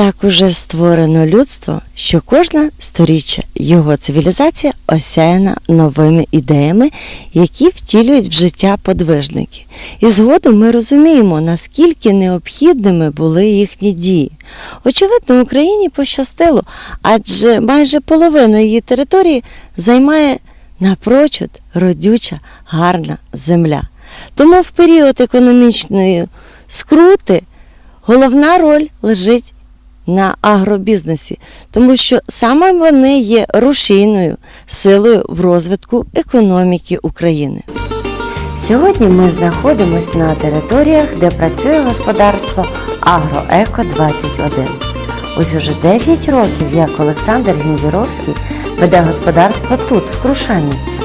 Так уже створено людство, що кожна сторіччя його цивілізація осяяна новими ідеями, які втілюють в життя подвижники. І згодом ми розуміємо, наскільки необхідними були їхні дії. Очевидно, Україні пощастило, адже майже половину її території займає напрочуд родюча, гарна земля. Тому в період економічної скрути головна роль лежить на агробізнесі, тому що саме вони є рушійною силою в розвитку економіки України. Сьогодні ми знаходимося на територіях, де працює господарство Агроеко 21. Ось уже 9 років, як Олександр Гінзіровський веде господарство тут, в Крушанівці.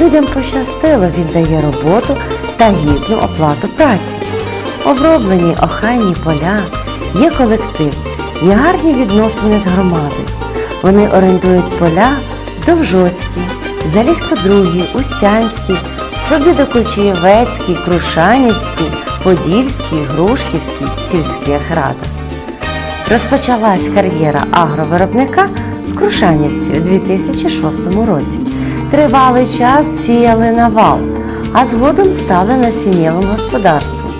Людям пощастило, він дає роботу та гідну оплату праці. Оброблені охайні поля, є колектив, є гарні відносини з громадою. Вони орендують поля Довжоцький, Залізько-Другий, Устянський, Слобідо-Кучаєвецький, Крушанівський, Подільський, Грушківський сільських радах. Розпочалась кар'єра агровиробника в Крушанівці у 2006 році. Тривалий час сіяли на вал, а згодом стали насіннєвим господарством.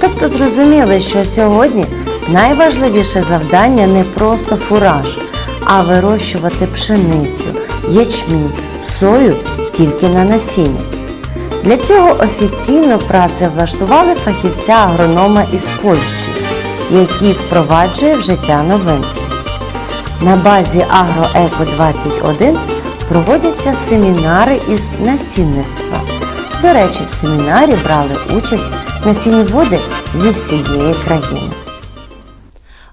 Тобто зрозуміли, що сьогодні найважливіше завдання не просто фураж, а вирощувати пшеницю, ячмінь, сою тільки на насіння. Для цього офіційно працевлаштували фахівця агронома із Польщі, який впроваджує в життя новинки. На базі Агроеко 21 проводяться семінари із насінництва. До речі, в семінарі брали участь насінніводи зі всієї країни.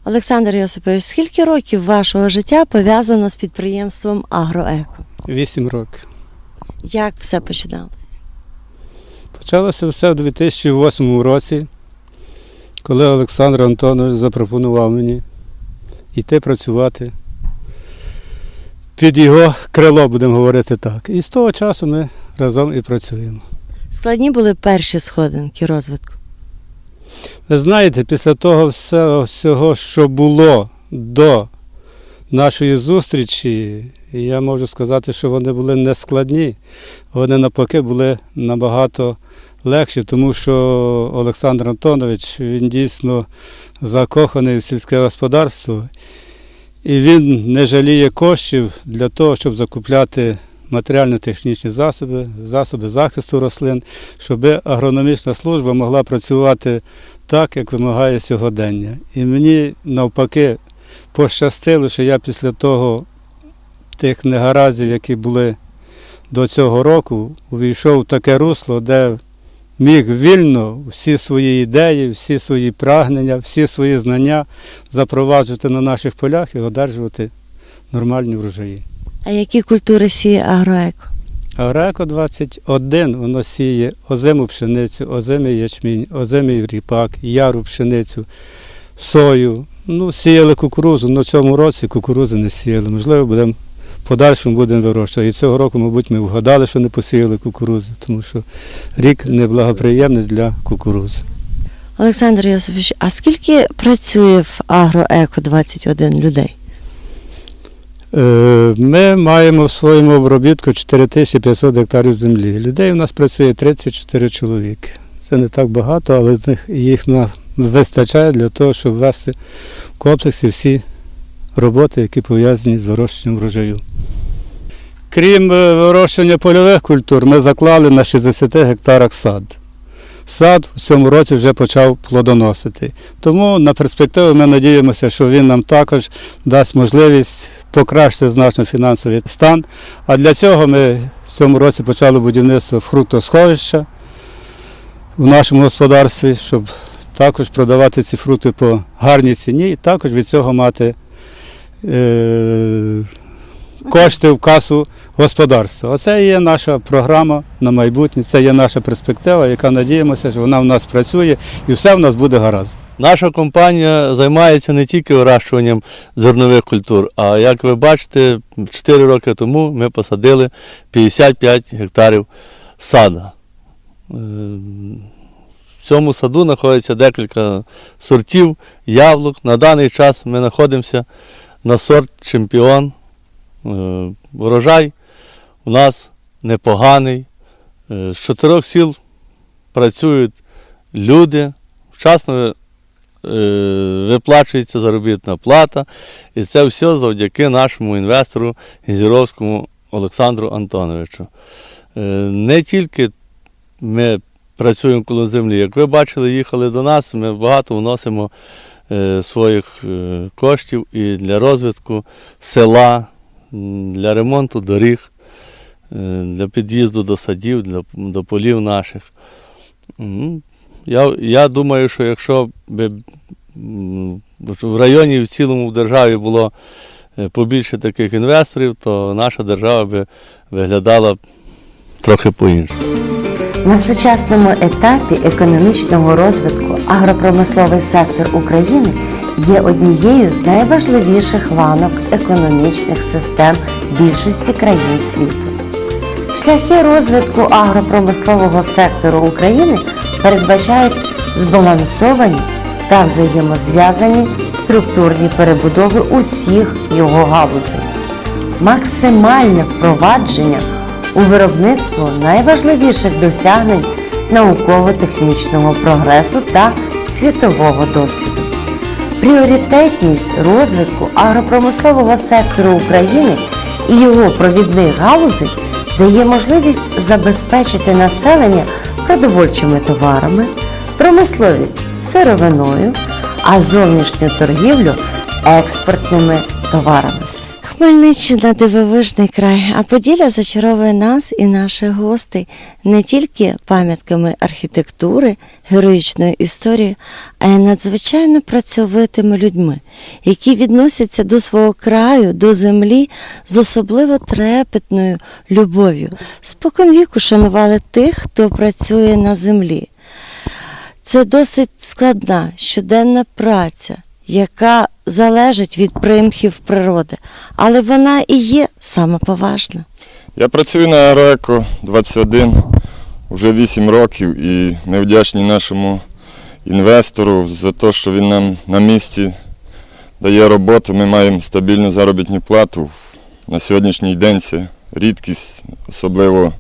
Олександр Йосипович, скільки років вашого життя пов'язано з підприємством Агроеко? Вісім років. Як все починалося? Почалося все в 2008 році, коли Олександр Антонович запропонував мені йти працювати. Під його крило, будемо говорити так. І з того часу ми разом і працюємо. Складні були перші сходинки розвитку. Знаєте, після того всього, що було до нашої зустрічі, я можу сказати, що вони були не складні, вони навпаки були набагато легші, тому що Олександр Антонович він дійсно закоханий в сільське господарство, і він не жаліє коштів для того, щоб закупляти матеріально-технічні засоби, засоби захисту рослин, щоб агрономічна служба могла працювати так, як вимагає сьогодення. І мені навпаки пощастило, що я після того тих негараздів, які були до цього року, увійшов в таке русло, де міг вільно всі свої ідеї, всі свої прагнення, всі свої знання запроваджувати на наших полях і одержувати нормальні врожаї. А які культури сіє Агроеко? Агреко 21 воно сіє озиму пшеницю, озимий ячмінь, озимий ріпак, яру пшеницю, сою. Ну, сіяли кукурузу, але цьому році кукурузи не сіяли. Можливо, будемо в подальшому будемо вирощувати. І цього року, мабуть, ми вгадали, що не посіяли кукурузи, тому що рік неблагоприємний для кукурузи. Олександр Йосипович, а скільки працює в Агроеко 21 людей? Е, Ми маємо в своєму обробітку 4500 гектарів землі. Людей у нас працює 34 чоловіки. Це не так багато, але їх вистачає для того, щоб ввести в комплексі всі роботи, які пов'язані з вирощенням врожаю. Крім е, вирощування польових культур, ми заклали на 60 гектарах сад. Сад в цьому році вже почав плодоносити. Тому на перспективу ми надіємося, що він нам також дасть можливість покращити значно фінансовий стан. А для цього ми в цьому році почали будівництво фруктосховища в нашому господарстві, щоб також продавати ці фрукти по гарній ціні і також від цього мати е, кошти в касу господарства. Оце є наша програма на майбутнє, це є наша перспектива, яка надіємося, що вона в нас працює і все в нас буде гаразд. Наша компанія займається не тільки вирощуванням зернових культур, а як ви бачите, 4 роки тому ми посадили 55 гектарів сада. Е, в цьому саду знаходиться декілька сортів яблук. На даний час ми знаходимося на сорт чемпіон. Е, Урожай у нас непоганий. Е, З чотирьох сіл працюють люди, вчасно е, виплачується заробітна плата. І це все завдяки нашому інвестору Гізіровському Олександру Антоновичу. Е, Не тільки ми працюємо коло землі. Як ви бачили, їхали до нас, ми багато вносимо е, своїх е, коштів і для розвитку села, для ремонту доріг, е, для під'їзду до садів, для, до полів наших. Я, я думаю, що якщо б в районі в цілому в державі було е, побільше таких інвесторів, то наша держава би виглядала трохи по-іншому. На сучасному етапі економічного розвитку агропромисловий сектор України є однією з найважливіших ланок економічних систем більшості країн світу. Шляхи розвитку агропромислового сектору України передбачають збалансовані та взаємозв'язані структурні перебудови усіх його галузей максимальне впровадження у виробництво найважливіших досягнень науково-технічного прогресу та світового досвіду. Пріоритетність розвитку агропромислового сектору України і його провідних галузей дає можливість забезпечити населення продовольчими товарами, промисловість сировиною, а зовнішню торгівлю експортними товарами. Хмельниччина дивовижний край, а Поділля зачаровує нас і наших гостей не тільки пам'ятками архітектури, героїчної історії, а й надзвичайно працьовитими людьми, які відносяться до свого краю, до землі з особливо трепетною любов'ю. Споконвіку шанували тих, хто працює на землі. Це досить складна щоденна праця, яка залежить від примхів природи, але вона і є саме поважна. Я працюю на Аероеко 21 вже 8 років і ми вдячні нашому інвестору за те, що він нам на місці дає роботу. Ми маємо стабільну заробітну плату. На сьогоднішній день це рідкість, особливо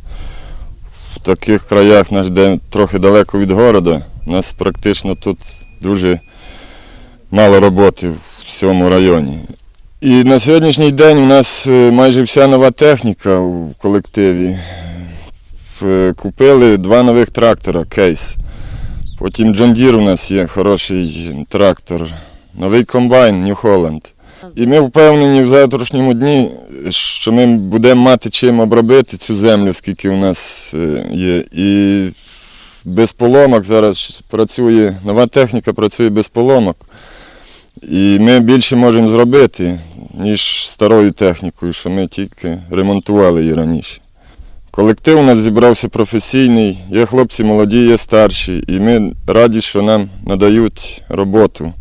в таких краях, наш, де трохи далеко від города. У нас практично тут дуже мало роботи в цьому районі. І на сьогоднішній день у нас е, майже вся нова техніка в колективі. Е, Купили два нових трактора, кейс. Потім John Deere у нас є хороший трактор, новий комбайн New Holland. І ми впевнені в завтрашньому дні, що ми будемо мати чим обробити цю землю, скільки у нас е, є. І без поломок зараз працює, нова техніка працює без поломок. І ми більше можемо зробити, ніж старою технікою, що ми тільки ремонтували її раніше. Колектив у нас зібрався професійний, є хлопці молоді, є старші, і ми раді, що нам надають роботу.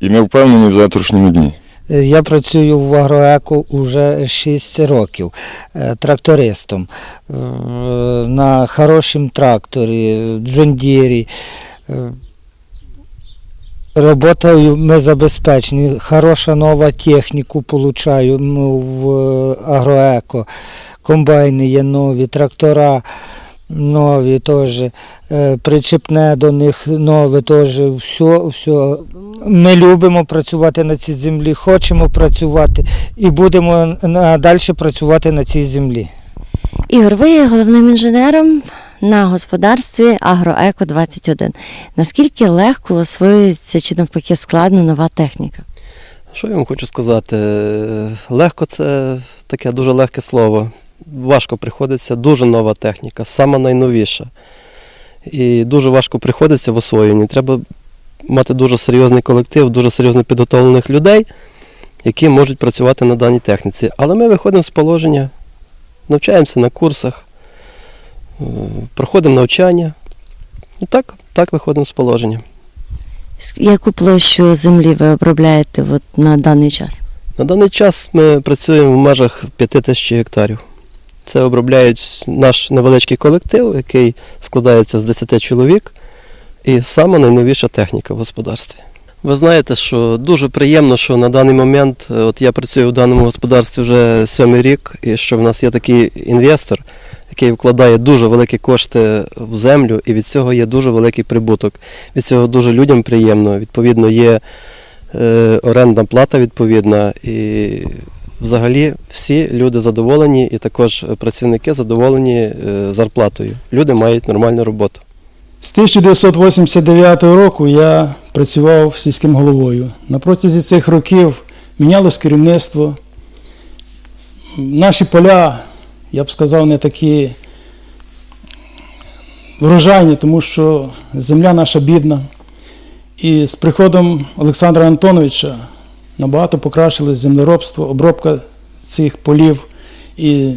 І ми впевнені в завтрашньому дні. Я працюю в Агроеко вже 6 років е, трактористом е, на хорошому тракторі, Джондірі. Роботою ми забезпечені. Хороша нова техніку получаю в Агроеко. Комбайни є нові, трактора нові теж. е, Причепне до них нове теж. Все, все. Ми любимо працювати на цій землі, хочемо працювати і будемо далі працювати на цій землі. Ігор, ви є головним інженером на господарстві Агроеко 21. Наскільки легко освоюється чи навпаки складно нова техніка? Що я вам хочу сказати? Легко це таке дуже легке слово. Важко приходиться, дуже нова техніка, сама найновіша. І дуже важко приходиться в освоєнні. Треба мати дуже серйозний колектив, дуже серйозно підготовлених людей, які можуть працювати на даній техніці. Але ми виходимо з положення, навчаємося на курсах, проходимо навчання. І так, так виходимо з положення. Яку площу землі ви обробляєте от на даний час? На даний час ми працюємо в межах 5 тисяч гектарів. Це обробляють наш невеличкий колектив, який складається з 10 чоловік. і сама найновіша техніка в господарстві. Ви знаєте, що дуже приємно, що на даний момент, е, от я працюю в даному господарстві вже сьомий рік, і що в нас є такий інвестор, який вкладає дуже великі кошти в землю, і від цього є дуже великий прибуток. Від цього дуже людям приємно. Відповідно, є е, орендна плата відповідна, і взагалі всі люди задоволені, і також працівники задоволені е, зарплатою. Люди мають нормальну роботу. З 1989 року я працював сільським головою. На протязі цих років мінялось керівництво. Наші поля, я б сказав, не такі врожайні, тому що земля наша бідна. І з приходом Олександра Антоновича набагато покращилось землеробство, обробка цих полів. І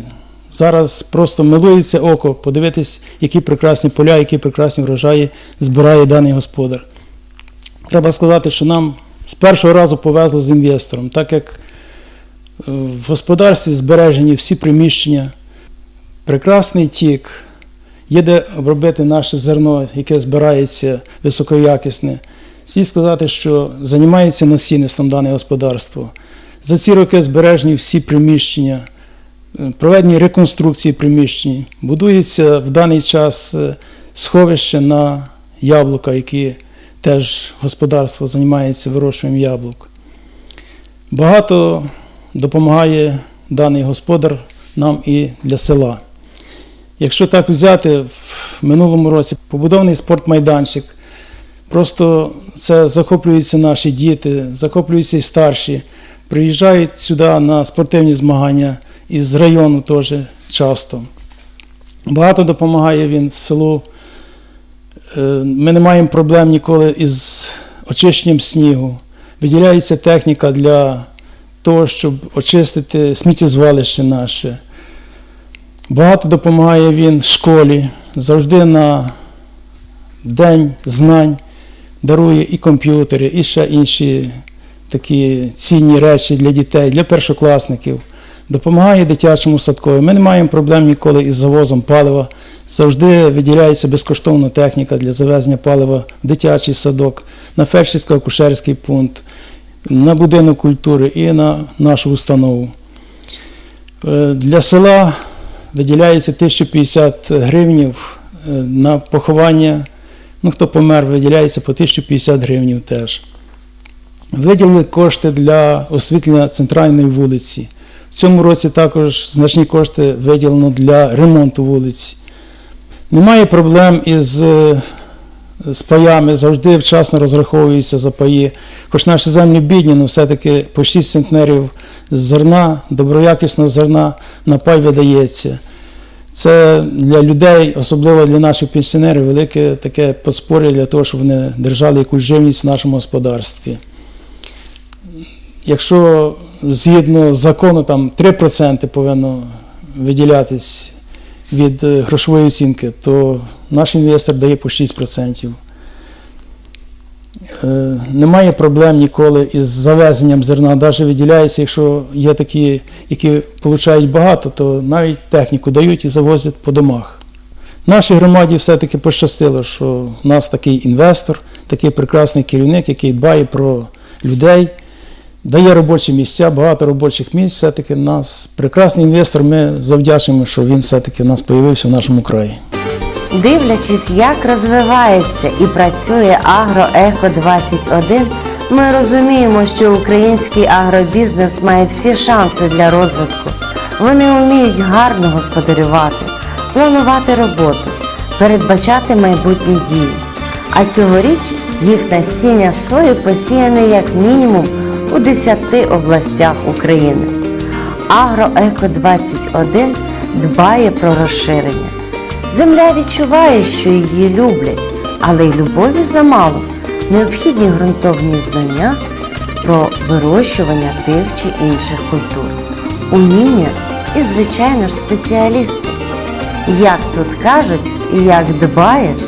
зараз просто милується око подивитись, які прекрасні поля, які прекрасні врожаї збирає даний господар. Треба сказати, що нам з першого разу повезло з інвестором, так як е, в господарстві збережені всі приміщення, прекрасний тік, є де обробити наше зерно, яке збирається високоякісне. Слід сказати, що займається насінництвом дане господарство. За ці роки збережені всі приміщення, е, проведені реконструкції приміщень, будується в даний час е, сховище на яблука, які теж господарство займається вирощуванням яблук. Багато допомагає даний господар нам і для села. Якщо так взяти, в минулому році побудований спортмайданчик, просто це захоплюються наші діти, захоплюються і старші, приїжджають сюди на спортивні змагання із району теж часто. Багато допомагає він селу. Е, Ми не маємо проблем ніколи із очищенням снігу. Виділяється техніка для того, щоб очистити сміттєзвалище наше. Багато допомагає він школі. Завжди на День знань дарує і комп'ютери, і ще інші такі цінні речі для дітей, для першокласників. Допомагає дитячому садкові. Ми не маємо проблем ніколи із завозом палива. Завжди виділяється безкоштовна техніка для завезення палива в дитячий садок, на фельдшерсько-акушерський пункт, на будинок культури і на нашу установу. Е, Для села виділяється 1050 гривнів е, на поховання. Ну, хто помер, виділяється по 1050 гривнів теж. Виділили кошти для освітлення центральної вулиці. В цьому році також значні кошти виділено для ремонту вулиць. Немає проблем із е, з паями, завжди вчасно розраховуються за паї. Хоч наші землі бідні, але все-таки по 6 центнерів зерна, доброякісного зерна на пай видається. Це для людей, особливо для наших пенсіонерів, велике таке подспор'я для того, щоб вони держали якусь живність в нашому господарстві. Якщо згідно закону там 3% повинно виділятись від е, грошової оцінки, то наш інвестор дає по 6%. Е, Немає проблем ніколи із завезенням зерна. Навіть виділяється, якщо є такі, які отримують багато, то навіть техніку дають і завозять по домах. Нашій громаді все-таки пощастило, що в нас такий інвестор, такий прекрасний керівник, який дбає про людей, дає робочі місця, багато робочих місць. Все-таки нас прекрасний інвестор. Ми завдячуємо, що він все-таки в нас з'явився в нашому краї. Дивлячись, як розвивається і працює Агроеко 21, ми розуміємо, що український агробізнес має всі шанси для розвитку. Вони вміють гарно господарювати, планувати роботу, передбачати майбутні дії. А цьогоріч їх насіння сої посіяне як мінімум у 10 областях України. Агроеко 21 дбає про розширення. Земля відчуває, що її люблять, але й любові замало. Необхідні ґрунтовні знання про вирощування тих чи інших культур, уміння і, звичайно ж, спеціалісти. Як тут кажуть, як дбаєш,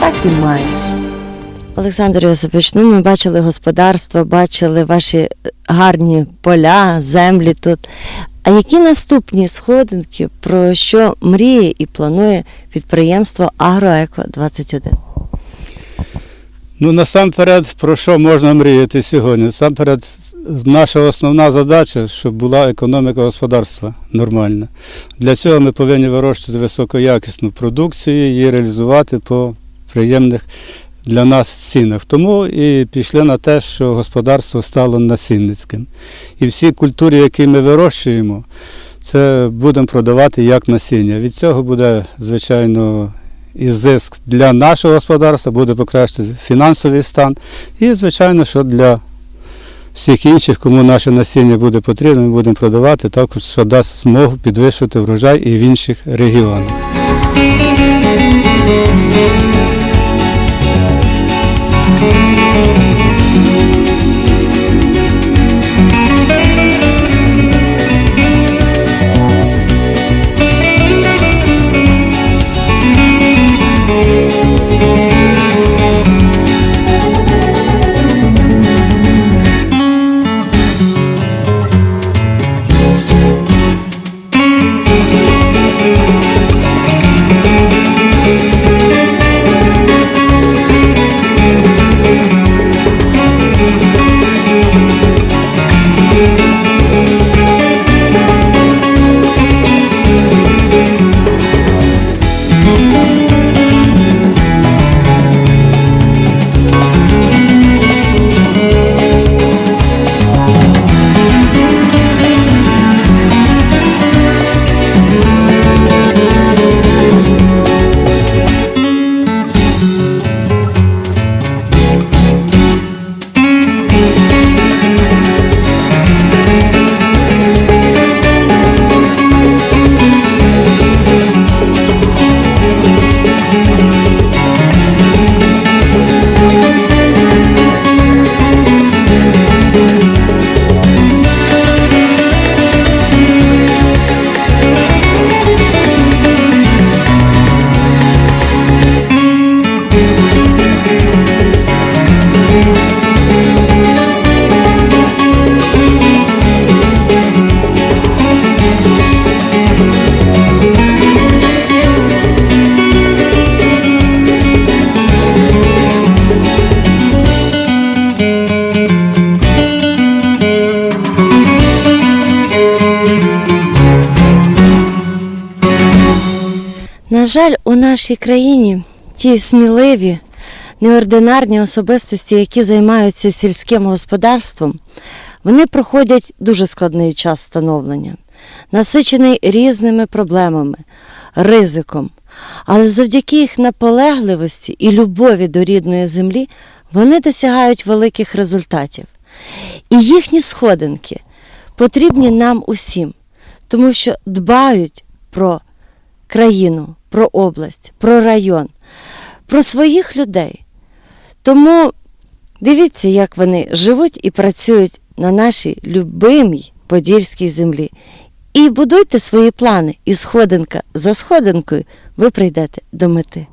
так і маєш. Олександр Йосипович, ну ми бачили господарство, бачили ваші гарні поля, землі тут. А які наступні сходинки, про що мріє і планує підприємство Агроеко 21? Ну, насамперед, про що можна мріяти сьогодні? Насамперед, наша основна задача, щоб була економіка господарства нормальна. Для цього ми повинні вирощувати високоякісну продукцію, її реалізувати по приємних для нас цінах. Тому і пішли на те, що господарство стало насінницьким. І всі культури, які ми вирощуємо, це будемо продавати як насіння. Від цього буде, звичайно, і зиск для нашого господарства, буде покращити фінансовий стан. І, звичайно, що для всіх інших, кому наше насіння буде потрібно, ми будемо продавати, також що дасть змогу підвищувати врожай і в інших регіонах. На жаль, у нашій країні ті сміливі, неординарні особистості, які займаються сільським господарством, вони проходять дуже складний час становлення, насичений різними проблемами, ризиком. Але завдяки їх наполегливості і любові до рідної землі вони досягають великих результатів. І їхні сходинки потрібні нам усім, тому що дбають про країну, про область, про район, про своїх людей. Тому дивіться, як вони живуть і працюють на нашій любимій Подільській землі. І будуйте свої плани, і сходинка за сходинкою ви прийдете до мети.